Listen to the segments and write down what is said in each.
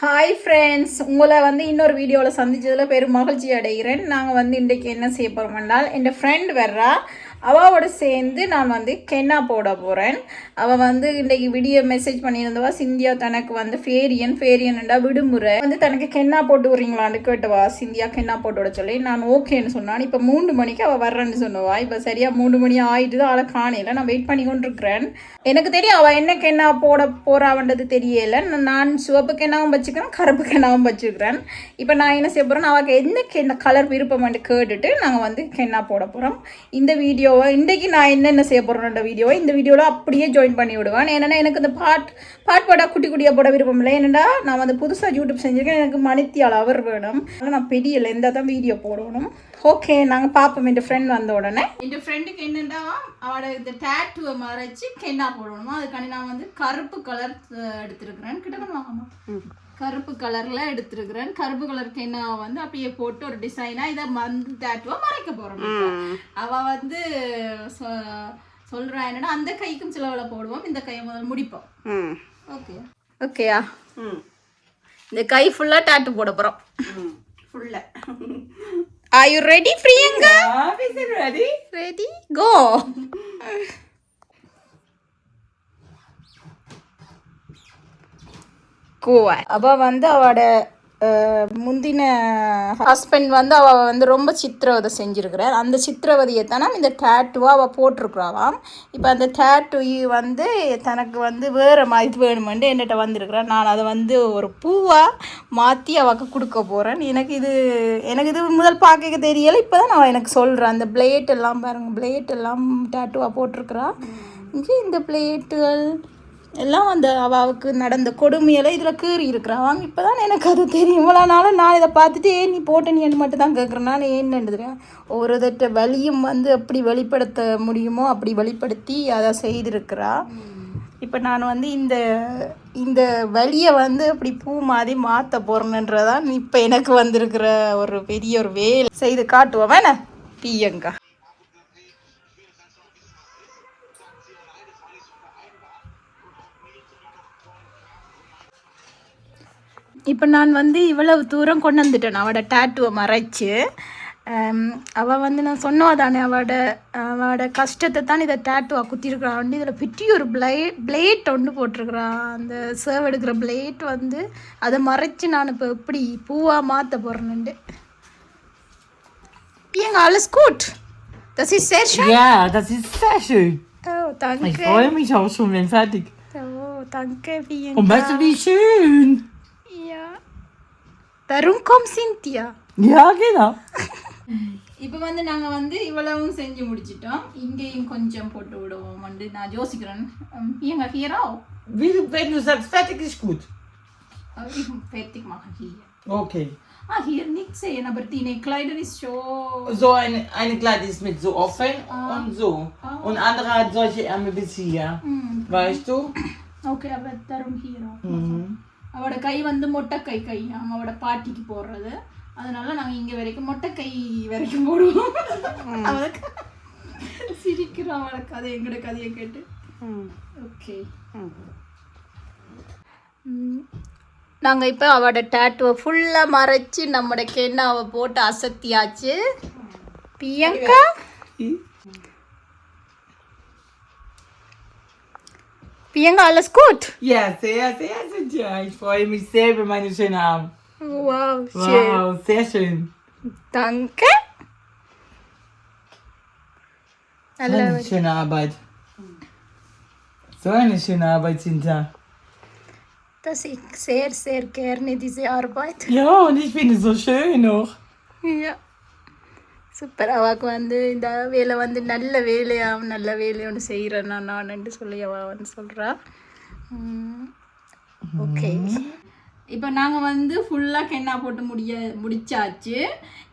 Hi friends உங்களை வந்து இன்னொரு வீடியோவில் சந்திச்சதில் பெரும் மகிழ்ச்சி அடைகிறேன். நாங்கள் வந்து இன்றைக்கு என்ன செய்ய போகிறோம் என்றால் என் ஃப்ரெண்ட் வர்றா. அவளோட சேர்ந்து நான் வந்து கென்னா போட போகிறேன் அவள் வந்து இன்றைக்கி வீடியோ மெசேஜ் பண்ணியிருந்தவா சிந்தியா தனக்கு வந்து ஃபேரியன் ஃபேரியன்டா விடுமுறை. வந்து தனக்கு கென்னா போட்டு விடுறீங்களான்னு கேட்டவா சிந்தியா கென்னா போட்டு விட சொல்லி. நான் ஓகேன்னு சொன்னான். இப்போ மூணு மணிக்கு அவள் வர்றேன்னு சொன்னவா. இப்போ சரியாக மூணு மணி ஆயிட்டு தான் அவளை காணையில் நான் வெயிட் பண்ணி கொண்டிருக்கிறேன். எனக்கு தெரியும் அவள் என்ன கென்னா போட போகிறாவன்றது தெரியல. நான் சிவப்பு கென்னாவும் வச்சுக்கிறேன் கருப்பு கென்னாவும் வச்சுக்கிறேன். இப்போ நான் என்ன செய்ய போகிறேன் அவளுக்கு எந்த கென்ன கலர் விருப்பம்னு கேட்டுட்டு நாங்கள் வந்து கென்னா போட போகிறோம் இந்த வீடியோ வீடியோவை இன்றைக்கி நான் என்னென்ன செய்ய போகிறேன்ற வீடியோவை இந்த வீடியோவில் அப்படியே ஜாயின் பண்ணி விடுவேன். ஏன்னா எனக்கு இந்த பாட் பாட் பாட்டா குட்டி குட்டியாக போட விருப்பம் இல்லை. ஏன்னா நான் வந்து புதுசாக யூடியூப் செஞ்சுருக்கேன். எனக்கு மணித்தியால் அவர் வேணும். ஆனால் நான் பெரிய லெந்தாக தான் வீடியோ போடணும். ஓகே நாங்கள் பார்ப்போம் என் ஃப்ரெண்ட் வந்த உடனே. என் ஃப்ரெண்டுக்கு என்னென்னா அவளோட இந்த டேட்டுவை மறைச்சி கென்னா போடணுமா? அதுக்காண்டி நான் வந்து கருப்பு கலர் எடுத்திருக்கிறேன். கிட்ட வாங்கம்மா. கருப்பு கலர்ல எடுத்திருக்கிறேன். கருப்பு கலர் கென்னா வந்து அப்படியே போட்டு ஒரு டிசைனா இதை வந்து டேட்டுவை மறைக்க போறோம் அவ வந்து சொ- சொல்றா என்னன்னா அந்த கைக்கும் சிலவளை போடுவோம். இந்த கையை முதல் முடிப்போம். ம். ஓகே ஓகேயா ம். இந்த கை ஃபுல்லா டேட்டு போட போறோம். ம். ஃபுல்லாக are you ready Priyanka ready? Ready go Goa அவள் வந்து அவட முந்தின ஹஸ்பண்ட் வந்து அவள் வந்து ரொம்ப சித்திரவதை செஞ்சுருக்கிறார். அந்த சித்திரவதையை தானே இந்த டேட்டுவாக அவள் போட்டிருக்குறாவாம் இப்போ அந்த டேட்டு வந்து தனக்கு வந்து வேறு மாதிரி வேணுமெண்டு என்கிட்ட வந்திருக்கிறேன் நான் அதை வந்து ஒரு பூவாக மாற்றி அவக்கு கொடுக்க போகிறேன் எனக்கு இது எனக்கு இது முதல் பார்க்க தெரியலை. இப்போ தான் நான் எனக்கு சொல்கிறேன் அந்த பிளேட் எல்லாம் பாருங்கள் பிளேட் எல்லாம் டேட்டுவாக போட்டிருக்கிறா. இங்கே இந்த பிளேட்டுகள் எல்லாம் அந்த அவாவுக்கு நடந்த கொடுமையெல்லாம் இதில் கீறி இருக்கிறான் இப்போ தான் எனக்கு அது தெரியும். இவ்வளோ நாளும் நான் இதை பார்த்துட்டு ஏன் நீ போட்ட நீ மட்டும் தான் கேட்குறேன் நான் என்னன்னு தெரியும் ஒரு தட்ட வழியும் வந்து எப்படி வெளிப்படுத்த முடியுமோ அப்படி வெளிப்படுத்தி அதை செய்திருக்கிறா. இப்போ நான் வந்து இந்த இந்த வழியை வந்து அப்படி பூ மாதிரி மாற்ற போகிறேன்றதான் இப்போ எனக்கு வந்திருக்கிற ஒரு பெரிய ஒரு வேலை. செய்து காட்டுவேன் வேணா பியங்கா இப்போ நான் வந்து இவ்வளவு தூரம் கொண்டு வந்துட்டேன் அவட டேட்டுவை மறைச்சு. ஹம், அவ வந்து நான் சொன்னவ தானே அவட அவட கஷ்டத்தை தான் இதை டேட்டுவா குத்திருக்கிறான் வந்து இதில் பெரிய ஒரு பிளேட் பிளேட் ஒன்று போட்டிருக்கிறான் அந்த சர்வ் எடுக்கிற பிளேட் வந்து அதை மறைச்சு நான் இப்போ எப்படி பூவாக மாற்ற போகிறேன்ட்டு எங்க alles gut das ist sehr schön Ja, das ist sehr schön. oh Ich danke freue mich auch schon, wenn fertig. oh danke Und weißt du, wie schön? ja darum kommt Cynthia Ja, genau. இப்போ வந்து நாங்கள் வந்து இவ்வளவும் செஞ்சு முடிச்சிட்டோம் இங்கேயும் கொஞ்சம் போட்டு விடுவோம் வந்து நான் யோசிக்கிறேன் எங்க hero Wie, wenn du sagst, fertig ist gut. fertig machen hier. Okay. Ah, hier nichts sehen, aber die Kleider ist schon... So eine, eine Kleid ist mit so offen und so. Und andere hat solche Ärmel bis hier. ம் Weißt du? Okay அவ தரும் hero Mhm. அவட கை வந்து மொட்டை கை. கை அவட பாட்டிக்கு போடுறது. அதனால நாங்கள் இங்கே வரைக்கும் மொட்டை கை வரைக்கும் போடுவோம். அவளுக்கு சிரிக்கிறோம் அவளை கதை எங்களோட கதையை கேட்டு. ஓகே. நாங்கள் இப்போ அவட டேட்டுவை ஃபுல்லாக மறைச்சு நம்மட கெண்ணாவை போட்டு அசத்தியாச்சு. Bianca Bianca, alles gut? Ja, sehr, sehr, sehr. Ich freue mich sehr über meine schönen Arme. Wow, schön. Wow, sehr schön. Danke. So eine schöne Arbeit. So eine schöne Arbeit, Cinta. Dass ich sehr, sehr gerne diese Arbeit. Ja, und ich finde es so schön auch. Ja. Super அவாக்கு வந்து இந்த வேலை வந்து நல்ல வேலையாகும் நல்ல வேலையை ஒன்று செய்கிறேன் நான் நான்ட்டு சொல்லி அவ வந்து சொல்கிறா ஓகே. இப்போ நாங்கள் வந்து ஃபுல்லாக கெண்ணா போட்டு முடிய முடிச்சாச்சு.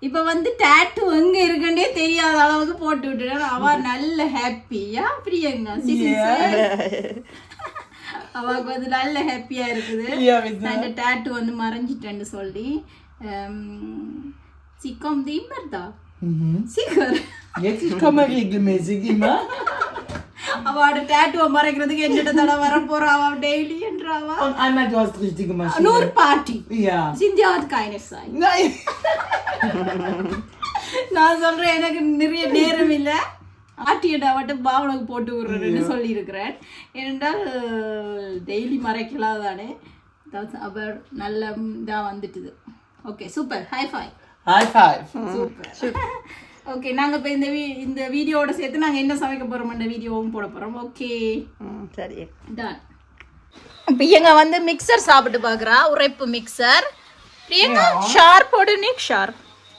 இப்போ வந்து டேட்டு எங்கே இருக்குன்னே தெரியாத அளவுக்கு போட்டு விட்டுட்டேன் அவ நல்ல ஹாப்பியா பிரியங்க அவளுக்கு வந்து நல்ல ஹாப்பியாக இருக்குது. இந்த டேட்டு வந்து மறைஞ்சிட்டேன்னு சொல்லி சிக்கம் தீமர்தா. சீக்கிரம் immer. அவட டேட்டுவை மறைக்கிறதுக்கு என்னிட்ட தடவை வர போறா அவ டெய்லி என்றாவா einmal, du hast richtige Maschine. நூறு பாட்டி. Ja. சிந்தியாவது காயினே சாய் Nein. நான் சொல்றேன் எனக்கு நிறைய நேரம் இல்லை. ஆட்டியடா மட்டும் பாவனுக்கு போட்டு விடுறேன்னு சொல்லியிருக்கிறேன். ஏனென்றால் டெய்லி மறைக்கலாம் தானே அவர் நல்ல இதாக வந்துட்டுது. Okay super high five High five. Super okay நாங்கள் இப்போ இந்த வீ இந்த வீடியோவோட சேர்த்து நாங்கள் என்ன சமைக்க போகிறோம்ன்ற வீடியோவும் போட போகிறோம் ஓகே சரி டன் இப்போ எங்க வந்து மிக்சர் சாப்பிட்டு பார்க்குறா உரைப்பு மிக்சர் பிரியங்கா ஷார் போடு நீ ஷார்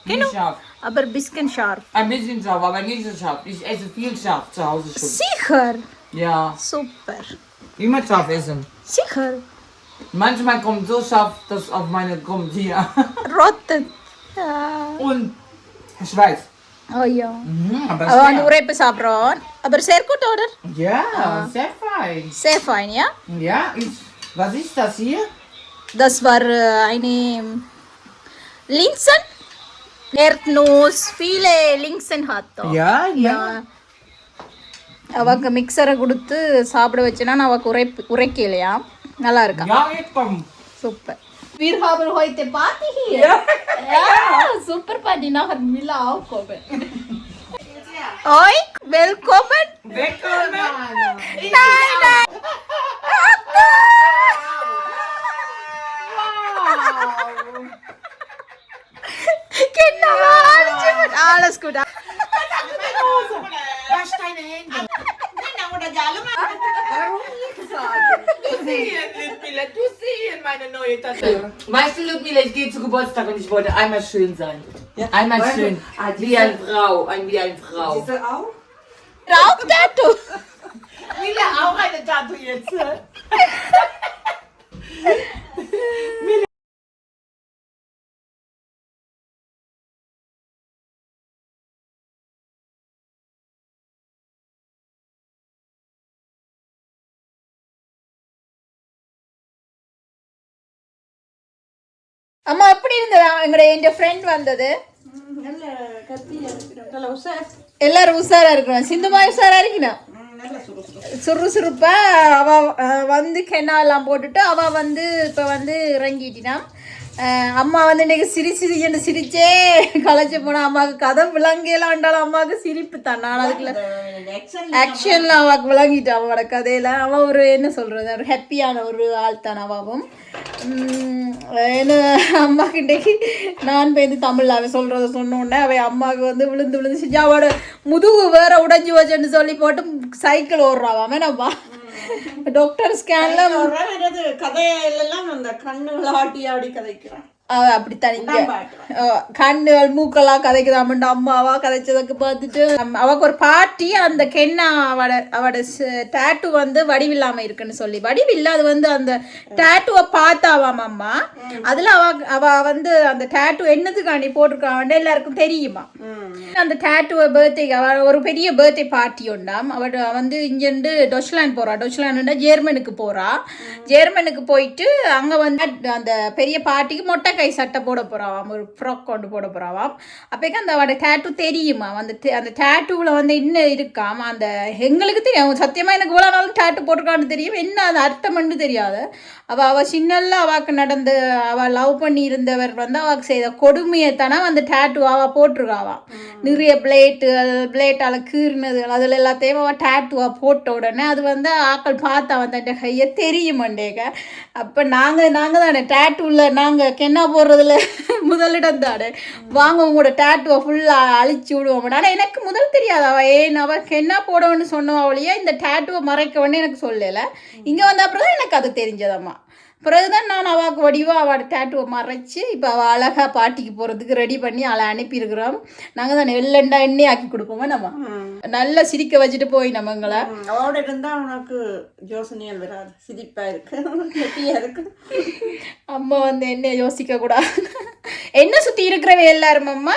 Nicht scharf. அப்புறம் பிஸ்கன் ஷார் Ein bisschen scharf, aber nicht so scharf. Ich esse viel scharf zu Hause schon. சீக்கர் Ja. Super Immer scharf essen. சீக்கர் Manchmal kommt so scharf, dass auf meine kommt hier. ரொத்து Und Schweiß. ஐயோ Mhm, வந்து. உரைப்பு சாப்பிட்றோம் அப்புறம் சேர்க்கூட்டு order. Sehr fein, ja? Ja, ich. Was ist das hier? Das war äh, eine Linsen. Erdnuss, viele Linsen hat er. Ja, Ja. அவக்கு மிக்சரை கொடுத்து சாப்பிட வச்சேன்னா அவக்கு உரை உரைக்கலையா நல்லா இருக்கா. Super Wir haben heute Party hier. Ja, ja super Party. Nachher er auch kommen. Oi, willkommen. Willkommen. Nein, nein. Genau, alles gut. Wasch deine Hände. Genau, oder Warum nicht sagen? Du siehst, Ludmilla, du meine neue Tasche. Weißt du, Ludmilla, ich gehe zu Geburtstag und ich wollte einmal schön sein. Einmal Weißt du, schön. ah, Wie eine Frau, ein, wie eine Frau. Ist das auch? Raubtattoo. Mila auch eine Tattoo jetzt. அம்மா எப்படி இருந்ததா? எங்களுடைய என் friend வந்தது. எல்லாரும் உஷாரா இருக்கிறோம் சிந்துமா உஷாரா இருக்கணும்? சுறுசுறுப்பா. அவ வந்து கென்னா எல்லாம் போட்டுட்டு அவ வந்து இப்ப வந்து இறங்கிட்டினா. அம்மா வந்து இன்னைக்கு சிரி சிரின்னு சிரிச்சே. களைச்சு போனா அம்மாவுக்கு கதை விளங்கியெல்லாம் இருந்தாலும் அம்மாவுக்கு சிரிப்பு தான். நான் அதுக்குள்ள ஆக்ஷன் ஆக்ஷன்ல அவக்கு விளங்கிட்டு அவளோட கதையில. அவ ஒரு என்ன சொல்றது ஒரு ஹாப்பியான ஒரு ஆள் தான் அவாவும் என்ன அம்மாக்கு இன்றைக்கு நான் பேருந்து தமிழ்ல அவ சொல்றத சொன்ன உடனே அவ அம்மாவுக்கு வந்து விழுந்து விழுந்து செஞ்சு அவளோட முதுகு வேற உடைஞ்சு வச்சுன்னு சொல்லி போட்டு சைக்கிள் ஓடுறாவாமே நம்ம டாக்டர் ஸ்கேன்ல கதையிலெல்லாம் அந்த கண்ணுகளை ஆட்டி ஆடி கதைக்கிறான். பாக்குறேன். அஹ் கண்ணுகள் மூக்கெல்லாம் கதைக்குதாமண்டு அம்மாவா கதைச்சதுக்கு பார்த்துட்டு அவக்கு ஒரு பாட்டி அந்த கென்னா அவட அவட டேட்டு வந்து வடிவில்லாம இருக்குன்னு சொல்லி. வடிவில்ல அது வந்து அந்த டேட்டுவை பார்த்தாவாம் அம்மா. அதுல அவ அவ வந்து அந்த டேட்டு என்னதுக்காண்டி போட்டிருக்காங்க எல்லாருக்கும் தெரியுமா? அந்த டேட்டுவை பர்த்டே அவ ஒரு பெரிய பர்த்டே பார்ட்டி உண்டாம். அவ வந்து இங்கேருந்து டொச்லாண்ட் போறா. டொச்லாண்ட் ஜெர்மனுக்கு போறா. ஜெர்மனுக்கு போயிட்டு அங்க வந்து அந்த பெரிய பார்ட்டிக்கு மொட்டை கை சட்டை போட போறாவாம் ஒரு ஃப்ராக் கொண்டு போட போறாவாம். அப்போக்கு அந்த அவட டேட்டு தெரியுமா? அந்த அந்த டேட்டூவில் வந்து என்ன இருக்காம்? அந்த எங்களுக்கு தெரியும். சத்தியமா எனக்கு இவ்வளோ நாளும் டேட்டு போட்டிருக்கான்னு தெரியும். என்ன அது அர்த்தம்னு தெரியாது. அவ அவ சின்னல்ல அவாக்கு நடந்த அவ லவ் பண்ணி இருந்தவர் வந்து அவக்கு செய்த கொடுமையை தானே அந்த டேட்டு அவ போட்டிருக்காவா நிறைய பிளேட்டுகள் பிளேட்டால் கீறினதுகள் அதில் எல்லாத்தையும் அவள் டேட்டுவா போட்ட உடனே அது வந்து ஆக்கள் பார்த்தா வந்து கையை தெரியுமாண்டேங்க அப்போ நாங்கள் நாங்கள் தானே டேட்டூவில் நாங்கள் கென்னா போடுறதுல முதலிடம் தானே? வாங்க உங்களோட டேட்டுவை ஃபுல்லாக அழிச்சு விடுவோம். ஆனால் எனக்கு முதல் தெரியாது? அவள் ஏன் அவள் என்ன போடணும்னு அவளையே இந்த டேட்டுவை மறைக்கவன்னு எனக்கு சொல்லலை. இங்கே வந்த அப்புறம் தான் எனக்கு அது தெரிஞ்சதம்மா. பிறகுதான் நான் அவாக்கு வடிவா அவளோட டேட்டுவை மறைச்சு இப்போ அவள் அழகாக பாட்டிக்கு போகிறதுக்கு ரெடி பண்ணி அவளை அனுப்பியிருக்கிறோம். நாங்கள் தான் வெள்ளண்டா எண்ணெய் ஆக்கி கொடுப்போமா நம்ம நல்லா சிரிக்க வச்சுட்டு போய் நம்மங்களை அவளோட இருந்தா உனக்கு யோசனைகள் வராது. சிரிப்பா இருக்கு. ஹெப்பியா இருக்கு? அம்மா வந்து என்ன யோசிக்க கூடாது. என்ன சுற்றி இருக்கிறவ எல்லாரும் அம்மா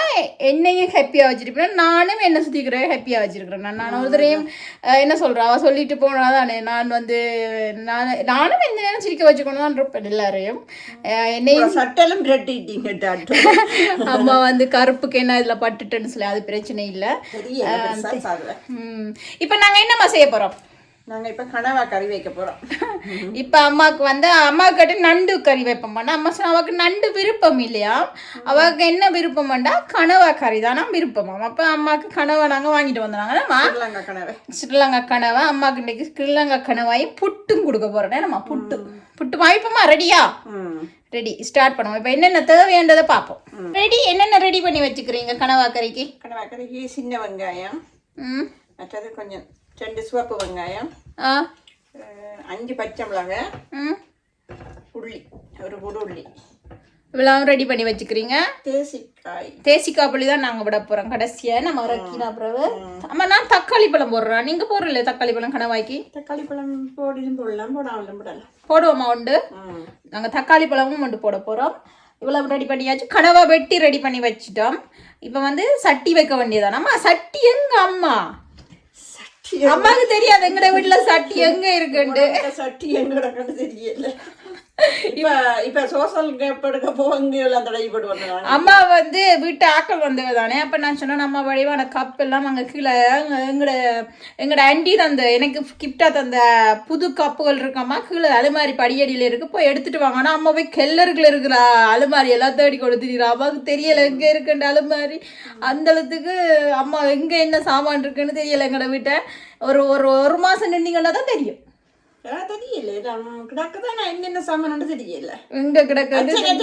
என்னையும் ஹாப்பியாக வச்சிருப்பேன் நானும் என்ன சுற்றி இருக்கிறவ ஹாப்பியாக வச்சிருக்கிறேன். நான் நான் ஒரு தரையும் அஹ், என்ன சொல்கிறேன் அவள் சொல்லிட்டு போனா தானே நான் வந்து நான் நானும் எந்த நேரம் சிரிக்க வச்சுக்கணும் தான் இருப்பேன் எல்லாரையும். என்னையும் சட்டெல்லாம் பிரட்டிட்டீங்க டாக்டர். அம்மா வந்து கருப்புக்கு என்ன இதில் பட்டுட்டேன்னு சொல்லி அது பிரச்சனை இல்லை. இப்போ நாங்கள் என்னம்மா செய்ய போகிறோம் நாங்க இப்ப கனவா கறி வைக்க போறோம். இப்போ அம்மாவுக்கு வந்து அம்மா கிட்ட நண்டு கறி வைப்போம் பண்ணா அம்மா சொன்னா அவக்கு நண்டு விருப்பம் இல்லையா? அவக்கு என்ன விருப்பம் பண்ணா கனவா கறி தானா விருப்பமாம் அப்போ அம்மாவுக்கு கனவா நாங்கள் வாங்கிட்டு வந்தாங்கம்மா ஸ்ரீலங்கா கனவை. ஸ்ரீலங்கா கனவா அம்மாவுக்கு இன்னைக்கு ஸ்ரீலங்கா கனவாய் புட்டும் கொடுக்க போகிறேன் நம்ம புட்டு. புட்டு வாய்ப்போமா ரெடியா ரெடி ஸ்டார்ட் பண்ணுவோம். இப்போ என்னென்ன தேவையானதை பார்ப்போம். ரெடி என்னென்ன ரெடி பண்ணி வச்சுக்கிறீங்க கனவா கறிக்கு? கனவா கறிக்கு சின்ன வெங்காயம். ம். மற்றது கொஞ்சம் ரெண்டு சிவப்பு வெங்காயம் அஞ்சு பச்சை மிளகாய் உள்ளி ஒரு குடு உள்ளி இவ்வளோ ரெடி பண்ணி வச்சுக்கிறீங்க? தேசிக்காய். தேசிக்காய் புளி தான் நாங்கள் விட போகிறோம் கடைசியாக நம்ம இறக்கின பிறகு ஆமா நான் தக்காளி பழம் போடுறேன். நீங்கள் போடுறல தக்காளி பழம் கனவாய்க்கு தக்காளி பழம் போடிலும் போடலாம் போடாமலும் போடலாம். போடுவோமா உண்டு? நாங்கள் தக்காளி பழமும் உண்டு போட போகிறோம் இவ்வளோ ரெடி பண்ணியாச்சு. கனவா வெட்டி ரெடி பண்ணி வச்சிட்டோம். இப்போ வந்து சட்டி வைக்க வேண்டியதான் அம்மா சட்டி எங்க அம்மா? சட்டி அம்மாவுக்கு தெரியாது எங்கட வீட்டுல சட்டி எங்க இருக்குண்டு சட்டி எங்கட கண்டு தெரியல. இப்ப இப்ப சோசல் கேப் எடுக்க எல்லாம் அம்மா வந்து வீட்டு ஆக்கள் வந்தவ தானே அப்போ நான் சொன்னேன் நம்ம வடிவான கப் எல்லாம் அங்கே கீழே எங்களோட எங்கட எங்கட ஆண்டி தந்த எனக்கு கிஃப்டாக தந்த புது கப்புகள் இருக்கம்மா கீழே அலுமாரி படியடியில் இருக்கு போய் எடுத்துட்டு வாங்க. ஆனால் அம்மா போய் கெல்லருக்குல இருக்கிறா அலுமாரி எல்லாம் தேடி கொடுத்துட்டீங்க அம்மாவுக்கு தெரியல எங்கே இருக்குன்ற அலுமாரி? அந்த அளத்துக்கு அம்மா எங்கே என்ன சாமான் இருக்குன்னு தெரியல எங்கட வீட்டை. ஒரு ஒரு ஒரு மாதம் நின்னீங்கன்னா தான் தெரியும். தெரியல கிடக்குதான் நான் என்னென்ன சாமான் தெரியல எங்கே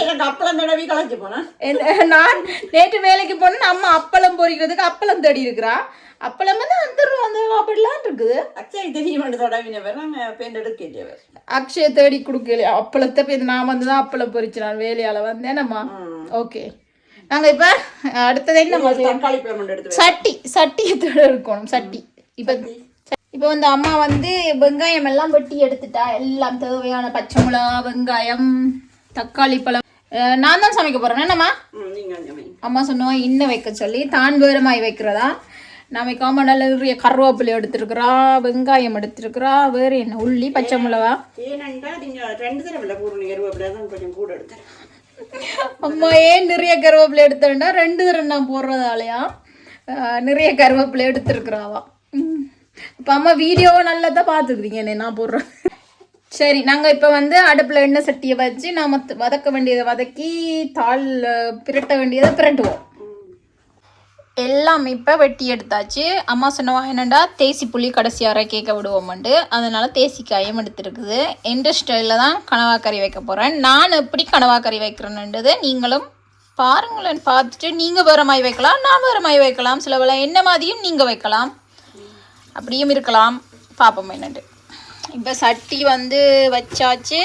எனக்கு அப்பளம் தடவி களைச்சு போனேன் நான் நேற்று வேலைக்கு போனேன் அம்மா அப்பளம் பொரிக்கிறதுக்கு அப்பளம் தேடி இருக்கிறா அப்பளம் வந்து அந்த அந்த அப்படிலாம் இருக்குது அச்சை தெரியும் தடவினவர் நாங்கள் பெண் எடுக்கலையவர் அக்ஷய தேடி கொடுக்கல அப்பளத்தை போய் நான் வந்து தான் அப்பளம் பொரிச்சு நான் வேலையால் வந்தேனம்மா ஓகே நாங்கள் இப்போ அடுத்தது என்ன சட்டி சட்டியை தேட இருக்கணும் சட்டி இப்போ இப்போ வந்து அம்மா வந்து வெங்காயம் எல்லாம் வெட்டி எடுத்துட்டா எல்லாம் தேவையான பச்சை மிளகா வெங்காயம் தக்காளி பழம் நான் தான் சமைக்க போகிறேன் என்னம்மா. அம்மா சொன்னோம் இன்னும் வைக்க சொல்லி தான் வேறமாய் வைக்கிறதா? நான் வைக்காம நிறைய கருவேப்பிலை எடுத்துருக்குறா வெங்காயம் எடுத்துருக்குறா வேறு என்ன உள்ளி பச்சை மிளகா? அம்மா ஏன் நிறைய கருவேப்பிலை எடுத்தேன்டா ரெண்டு தரம் நான் போடுறதாலையா? நிறைய கருவேப்பிலை எடுத்துருக்குறாவா இப்போ அம்மா வீடியோவை நல்லா தான் பார்த்துக்கிறீங்க என்ன நான் போடுறேன். சரி நாங்கள் இப்போ வந்து அடுப்பில் எண்ணெய் சட்டியை வச்சு நாம் வதக்க வேண்டியதை வதக்கி தாள் பிரட்ட வேண்டியதை பிரட்டுவோம். எல்லாம் இப்போ வெட்டி எடுத்தாச்சு. அம்மா சொன்னவா என்னடா தேசி புளி கடைசி அரை கேட்க விடுவோம்ண்டு. அதனால தேசிக்காயும் எடுத்துருக்குது. எந்த ஸ்டைலில் தான் கனவா கறி வைக்க போகிறேன் நான் எப்படி கனவா கறி வைக்கிறேன்ன்றது நீங்களும் பாருங்களேன் பார்த்துட்டு நீங்கள் வேறு மாதிரி வைக்கலாம் நான் வேறு மாதிரி வைக்கலாம். சில வேலை என்ன மாதிரியும் நீங்கள் வைக்கலாம். அப்படியும் இருக்கலாம். பார்ப்போம் என்னென்று இப்போ சட்டி வந்து வச்சாச்சு.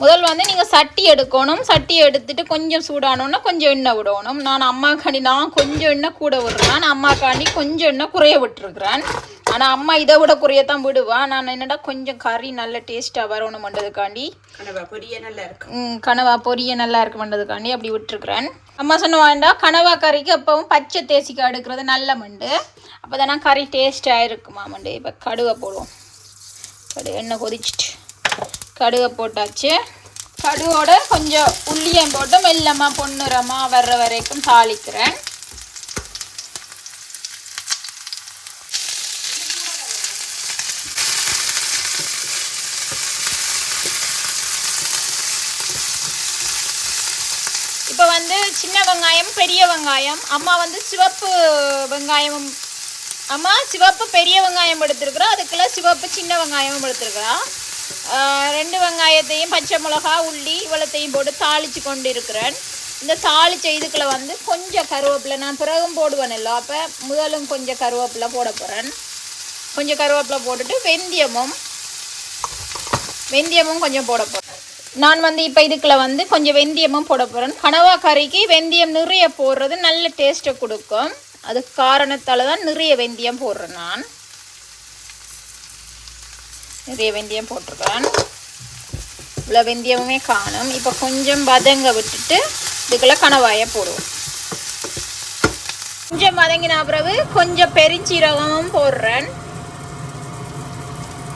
முதல் வந்து நீங்கள் சட்டி எடுக்கணும். சட்டி எடுத்துட்டு கொஞ்சம் சூடானோன்னா கொஞ்சம் எண்ணெய் விடணும். நான் அம்மாக்காண்டி நான் கொஞ்சம் எண்ணெய் கூட விடுறேன். அம்மாக்காண்டி கொஞ்சம் எண்ணெய் குறைய விட்டுருக்குறேன். ஆனால் அம்மா இதை விட குறையத்தான் விடுவா. நான் என்னடா கொஞ்சம் கறி நல்ல டேஸ்ட்டாக வரணுமன்றதுக்காண்டி. கனவா பொரிய நல்லா இருக்கும் ம், கனவா பொரிய நல்லா இருக்குமன்றதுக்காண்டி அப்படி விட்டுருக்குறேன். அம்மா சொன்ன கனவா கறிக்கு அப்பவும் பச்சை தேசிக்காய் எடுக்கிறது நல்ல மண்டு. அப்போ தானே கறி டேஸ்ட்டாக இருக்குமா மண்டு இப்போ கடுவை போடுவோம். கடு எண்ணெய் கொதிச்சிட்டு. கடுவை போட்டாச்சு. கடுவோட கொஞ்சம் உள்ளியம் போட்டு மெல்லமாக பொன்னிறமாக வர்ற வரைக்கும் தாளிக்கிறேன். இப்போ வந்து சின்ன வெங்காயம் பெரிய வெங்காயம். அம்மா வந்து சிவப்பு வெங்காயமும் அம்மா சிவப்பு பெரிய வெங்காயம் எடுத்துருக்குறோம் அதுக்குள்ள சிவப்பு சின்ன வெங்காயமும் எடுத்துருக்குறோம் ரெண்டு வெங்காயத்தையும் பச்சை மிளகா உள்ளி இவ்வளத்தையும் போட்டு தாளித்து கொண்டு இருக்கிறேன் இந்த தாளித்த இதுக்குள்ள வந்து கொஞ்சம் கருவேப்பிலை. நான் பிறகும் போடுவேன் இல்லை அப்போ முதலும் கொஞ்சம் கருவேப்பிலை போட போகிறேன் கொஞ்சம் கருவேப்பிலை போட்டுட்டு வெந்தயமும் வெந்தயமும் கொஞ்சம் போட போகிறேன் நான் வந்து இப்போ இதுக்குள்ள வந்து கொஞ்சம் வெந்தயமும் போட போகிறேன் கனவா கறிக்கு வெந்தயம் நிறைய போடுறது நல்ல டேஸ்ட்டை கொடுக்கும். அது காரணத்தால் தான் நிறைய வெந்தயம் போடுறேன் நான். நிறைய வெந்தயம் போட்டிருக்கேன். இவ்வளோ வெந்தயமுமே காணும். இப்போ கொஞ்சம் வதங்க விட்டுட்டு இதுக்குள்ள கணவாயை போடுவோம். கொஞ்சம் வதங்கின பிறகு கொஞ்சம் பெருஞ்சீரகமும் போடுறேன்.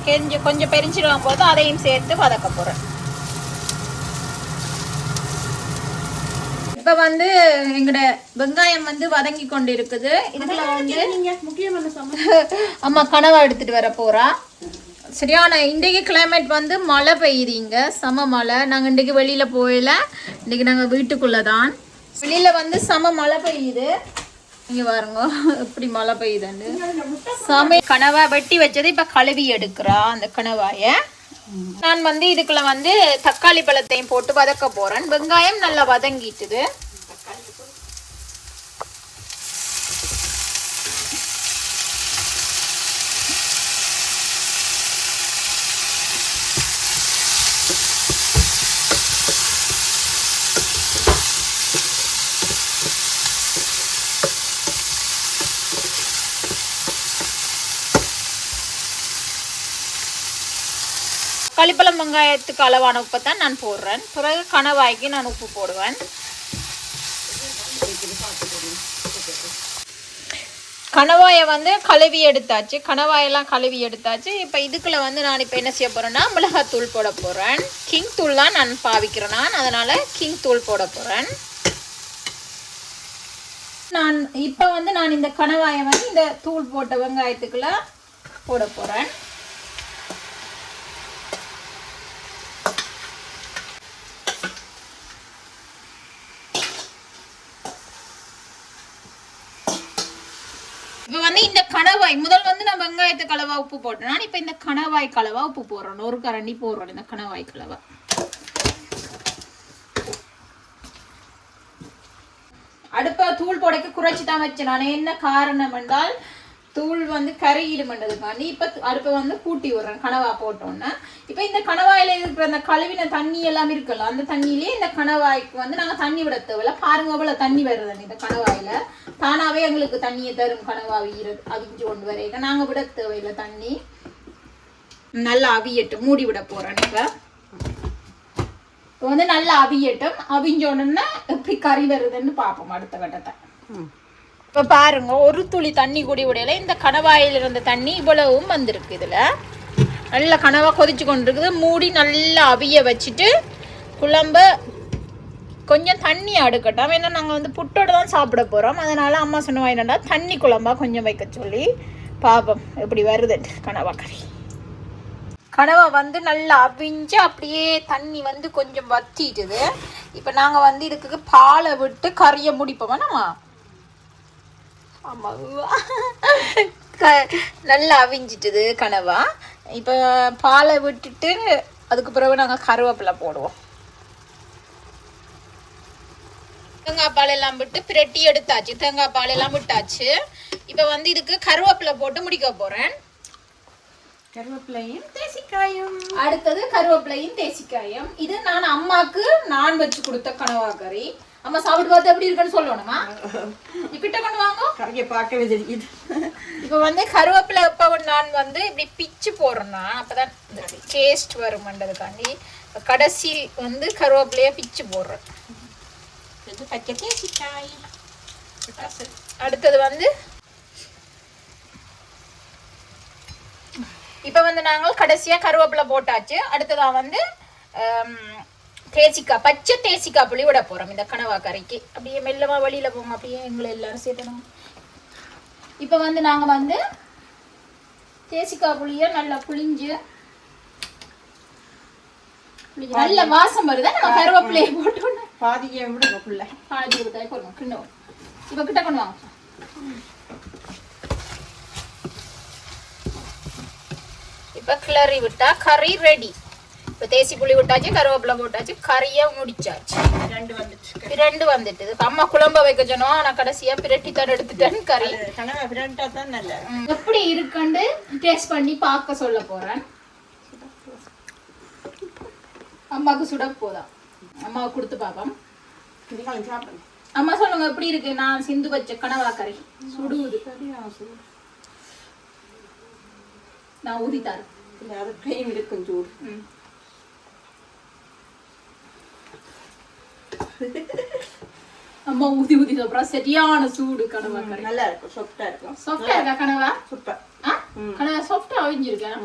கொஞ்சம் கொஞ்சம் பெருஞ்சீரகம் போது அதையும் சேர்த்து வதக்க போகிறேன் இப்போ வந்து எங்களோட வெங்காயம் வந்து வதங்கி கொண்டு இருக்குது இதுக்குள்ள வந்து அம்மா கனவா எடுத்துட்டு வர போறா. சரியான இன்றைக்கு கிளைமேட் வந்து மழை பெய்யுதுங்க. செம மழை. நாங்கள் இன்றைக்கு வெளியில் போயில இன்றைக்கி நாங்கள் வீட்டுக்குள்ளே தான் வெளியில் வந்து செம மழை பெய்யுது. இங்கே பாருங்க எப்படி மழை பெய்யுதுன்னு. சமையல் கனவா வெட்டி வச்சது இப்போ கழுவி எடுக்கிறா அந்த கனவாயை. நான் வந்து இதுக்குள்ள வந்து தக்காளி பழத்தையும் போட்டு வதக்க போகிறேன் வெங்காயம் நல்லா வதங்கிட்டுது. களிப்பழம் வெங்காயத்துக்கு அளவான உப்பை தான் நான் போடுறேன். பிறகு கணவாய்க்கு நான் உப்பு போடுவேன். கணவாயை வந்து கழுவி எடுத்தாச்சு. கணவாயெல்லாம் கழுவி எடுத்தாச்சு. இப்போ இதுக்குள்ள வந்து நான் இப்போ என்ன செய்ய போகிறேன்னா மிளகாத்தூள் போட போகிறேன் கிங் தூள் தான் நான் பாவிக்கிறேன் நான். அதனால் கிங் தூள் போட போகிறேன் நான் இப்போ வந்து நான் இந்த கணவாயை வந்து இந்த தூள் போட்ட வெங்காயத்துக்குள்ள போட போகிறேன் இப்போ வந்து இந்த கணவாய் முதல் வந்து நான் வெங்காயத்தை கலவா உப்பு போட்டேன். இப்போ இந்த கணவாய் கலவா உப்பு போடுறோம் ஒரு கரண்டி போடுறோம் இந்த கணவாய் கலவா. அடுப்பை தூள் போடைக்க குறைச்சி தான் வச்சேன். நான் என்ன காரணம் என்றால் தூள் வந்து கரையிடுமன்றதுக்காண்டி இப்போ அடுப்பை வந்து கூட்டி விடுறேன். கணவா போட்டோன்னே. இப்போ இந்த கணவாயில இருக்கிற அந்த கழுவின தண்ணி எல்லாம் இருக்குல்ல அந்த தண்ணியிலே இந்த கணவாய்க்கு வந்து நாங்கள் தண்ணி விட தேவையில்ல. பாருங்க அவ்வளோ தண்ணி வருது இந்த கணவாயில. தானாவே எங்களுக்கு தண்ணியை தரும் கனவா அவிகிறது அவிஞ்சு கொண்டு வரையில நாங்கள் விட தேவையில்லை தண்ணி. நல்லா அவியட்டும். மூடி விட போறேன் இப்போ இப்போ வந்து நல்லா அவியட்டும். அவிஞ்ச உடனே எப்படி கறி வருதுன்னு பார்ப்போம் அடுத்த கட்டத்தை. இப்போ பாருங்க ஒரு துளி தண்ணி கூடி விடையில இந்த கணவாயில் இருந்த தண்ணி இவ்வளவும் வந்திருக்கு இதில். நல்ல கனவா கொதிச்சு கொண்டிருக்குது. மூடி நல்லா அவிய வச்சுட்டு குழம்ப கொஞ்சம் தண்ணி அடுக்கட்டும். ஏன்னா நாங்கள் வந்து புட்டோடு தான் சாப்பிட போகிறோம் அதனால் அம்மா சொன்ன என்னடா தண்ணி குழம்பா கொஞ்சம் வைக்க சொல்லி பாப்போம் எப்படி வருது கனவா கறி. கனவா வந்து நல்லா அவிஞ்சு அப்படியே தண்ணி வந்து கொஞ்சம் வத்திட்டுது இப்போ நாங்கள் வந்து இதுக்கு பாலை விட்டு கறியை முடிப்போமா நம்ம ஆமாம் க நல்லா அவிஞ்சிட்டுது கனவா. இப்போ பாலை விட்டுட்டு அதுக்கு பிறகு நாங்கள் கருவேப்பிலை போடுவோம். தேங்காய் பால் எல்லாம் விட்டு பிரட்டி எடுத்தாச்சு. தேங்காய் பால் எல்லாம் விட்டாச்சு. இப்போ வந்து இதுக்கு கருவேப்பிலை போட்டு முடிக்க போகிறேன் கருவேப்பிலையும் தேசிக்காயும். அடுத்தது கருவேப்பிலையும் தேசிக்காயும். இது நான் அம்மாக்கு நான் வச்சு கொடுத்த கனவா கறி. அம்மா சாப்பிட்டு பார்த்து எப்படி இருக்குன்னு சொல்லணுமா? கிட்ட கொண்டு வாங்க. கறியை பார்க்கவே தெரியுது. இப்போ வந்து கருவேப்பிலை இப்போ நான் வந்து இப்படி பிச்சு போடுறேன்னா அப்பதான் டேஸ்ட் வருமன்றதுக்காண்டி கடைசி வந்து கருவேப்பிலையை பிச்சு போடுறேன். இது பச்சை. தேசிக்காய் அடுத்தது வந்து இப்போ வந்து நாங்கள் கடைசியாக கருவேப்பிலை போட்டாச்சு. அடுத்ததா வந்து தேசிக்காய் பச்சை தேசிக்காய் புளி விட போகிறோம் இந்த கனவா கறிக்கு. அப்படியே மெல்லமா வழியில் போங்க அப்படியே எங்களை எல்லாரும் சேர்த்தணும். இப்போ வந்து நாங்கள் வந்து தேசிக்காய் புளியை நல்லா புளிஞ்சு புளிஞ்சு நல்ல வாசம் வருதா? நம்ம கருவேப்பிலையை போட்டோன்னு பாதியை விடுங்க புள்ள. பாதி கொடுத்தாய் போடுங்க கிண்ணம் இப்போ கிட்ட கொண்டு வாங்க இப்போ கிளறி விட்டா கறி ரெடி இப்போ தேசி புளி விட்டாச்சு கருவேப்பிலை போட்டாச்சு கறியை முடிச்சாச்சு. ரெண்டு வந்துட்டு பிரண்டு வந்துட்டு இப்ப அம்மா குழம்ப வைக்க சொன்னோம் ஆனா கடைசியா பிரட்டி தான் எடுத்துட்டேன் கறி. தான் நல்ல. எப்படி இருக்குன்னு டேஸ்ட் பண்ணி பார்க்க சொல்ல போறேன். அம்மாவுக்கு சுட போதா. அம்மாவுக்கு கொடுத்து பார்ப்போம் அம்மா சொல்லுங்க எப்படி இருக்கு? நான் சிந்து வச்ச கனவா கறி. சுடுவது நான் ஊதி தரேன். இல்லை அது கையும் இருக்கும் சூடு. அம்மா ஊதி ஊதி சாப்பிட்றா. சரியான சூடு கனவா கறி. நல்லா இருக்கும். சொப்டா இருக்கும். சாஃப்டா இருக்கா கனவா? சூப்பர் ஆ கனவா சாஃப்டா அவிஞ்சிருக்கேன்.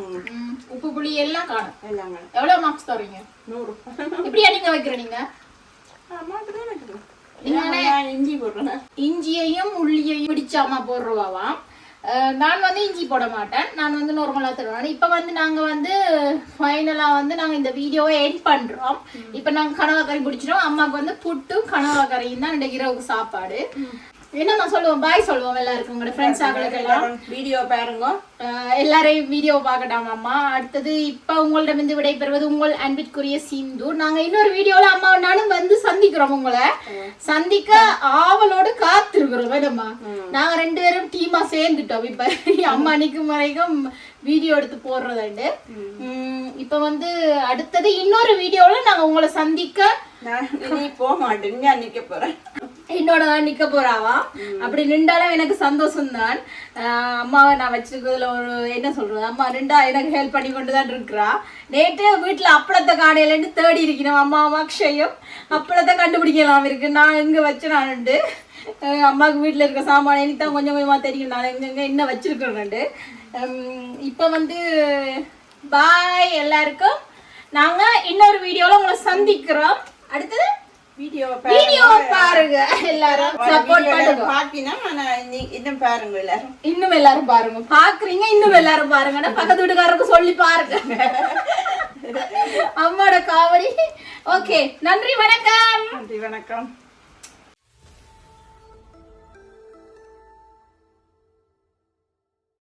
உப்பு புளி எல்லாம் காணும் எல்லாமே எவ்வளவு மார்க்ஸ் தரீங்க நூறு எப்படியா நீங்க வைக்கிற நீங்க இஞ்சி போடுறேன் இஞ்சியையும் உள்ளியையும் பிடிச்சாம போடுறவாம் அஹ் நான் வந்து இஞ்சி போட மாட்டேன் நான் வந்து நார்மலாக தருவேன் இப்போ வந்து நாங்கள் வந்து ஃபைனலாக வந்து நாங்கள் இந்த வீடியோவை எட் பண்ணுறோம் இப்போ நாங்கள் கனவா கறி பிடிச்சிட்டோம் அம்மாவுக்கு வந்து புட்டும் கனவா கறியும் தான் இன்றைக்கு இரவுக்கு சாப்பாடு என்னம்மா சொல்லுவோம்? பாய் சொல்லுவோம் எல்லாருக்கும். உங்களோட ஃப்ரெண்ட்ஸ் ஆகளுக்கெல்லாம் வீடியோ பாருங்க. எல்லாரையும் வீடியோ பார்க்கட்டாம் அம்மா அடுத்தது இப்போ உங்களிடமிருந்து விடைபெறுவது உங்கள் அன்பிற்குரிய சிந்து. நாங்க இன்னொரு வீடியோல அம்மா நானும் வந்து சந்திக்கிறோம் உங்களை. சந்திக்க ஆவலோடு காத்திருக்கிறோம். வேணுமா நாங்க ரெண்டு பேரும் டீமா சேர்ந்துட்டோம். இப்ப அம்மா நிற்கும் வரைக்கும் வீடியோ எடுத்து போடுறதுண்டு. இப்ப வந்து அடுத்தது இன்னொரு வீடியோல நாங்க உங்களை சந்திக்க போக மாட்டேன். நிக்க போறேன். என்னோட தான் நிக்க போறாவா? அப்படி நின்றாலும் எனக்கு சந்தோஷம் தான் அம்மாவை நான் வச்சிருக்கிறதுல ஒரு என்ன சொல்றது? அம்மா நின்றா எனக்கு ஹெல்ப் பண்ணி கொண்டு தான் இருக்கிறா. நேற்று வீட்டுல அப்பளத்தை காடையிலேருந்து தேடி இருக்கணும் அம்மா அக்ஷயம். அப்பளத்தை கண்டுபிடிக்கலாம் இருக்கு. நான் எங்க வச்சு நான் உண்டு அம்மாவுக்கு வீட்டுல இருக்க சாமான் தான் கொஞ்சம் கொஞ்சமா தெரியும். நான் எங்கெங்க என்ன வச்சிருக்கிறேன் இப்போ வந்து பாய் எல்லாருக்கும். நாங்க இன்னொரு வீடியோல உங்களை சந்திக்கிறோம். அடுத்தது வீடியோ பாருங்க. எல்லாரும் சப்போர்ட் பண்ணுங்க. நீ இன்னும் பாருங்க எல்லாரும். இன்னும் எல்லாரும் பாருங்க. பாக்குறீங்க இன்னும் எல்லாரும் பாருங்க. பக்கத்து வீட்டுக்காரருக்கு சொல்லி பாருங்க. அம்மாட காவடி. ஓகே நன்றி வணக்கம். நன்றி வணக்கம்.